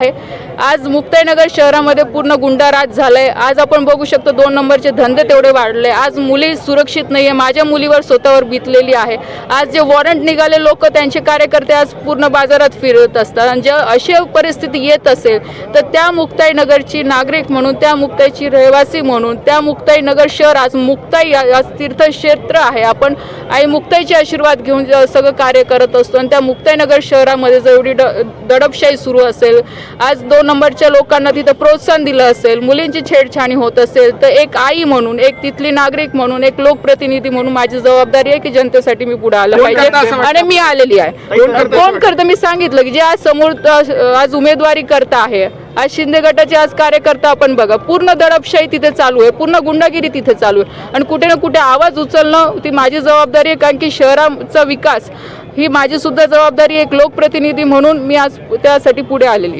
आहे. आज मुक्ताईनगर शहरामध्ये पूर्ण गुंडाराज झालाय. आज आपण बघू शकतो दोन नंबरचे धंदे तेवढे वाढले. आज मुली सुरक्षित नाही आहे माझ्या मुलीवर स्वतःवर बितलेली आहे. आज जे वॉरंट निघाले लोक त्यांचे कार्यकर्ते आज पूर्ण बाजारात फिरत असतात. आणि जर अशी परिस्थिती येत असेल तर त्या मुक्ताईनगरची नागरिक म्हणून त्या मुक्ताईची रहिवासी म्हणून त्या मुक्ताईनगर शहर आज मुक्ताई आज तीर्थक्षेत्र आहे. आपण आई मुक्ताईचे आशीर्वाद घेऊन सगळं कार्य करत असतो. आणि त्या मुक्ताईनगर शहरामध्ये जर एवढी ड दडपशाही सुरू असेल आज दोन नंबरच्या लोकांना तिथं प्रोत्साहन दिलं असेल मुलींची छेडछाणी होत असेल तर एक आई म्हणून एक तिथली नागरिक म्हणून एक लोकप्रतिनिधी म्हणून माझी जबाबदारी आहे की जनतेसाठी मी पुढे आलं पाहिजे? आणि मी आलेली आहे कोण करतं मी सांगितलं की जे आज समोर आज उमेदवारी करता आहे आज शिंदे गटाचे आज कार्यकर्ता आपण बघा पूर्ण दडपशाही तिथे चालू आहे पूर्ण गुंडागिरी तिथे चालू आहे आणि कुठे ना कुठे आवाज उचलणं ती माझी जबाबदारी आहे कारण की शहराचा विकास ही माझी सुद्धा जबाबदारी आहे. एक लोकप्रतिनिधी म्हणून मी आज त्यासाठी पुढे आलेली.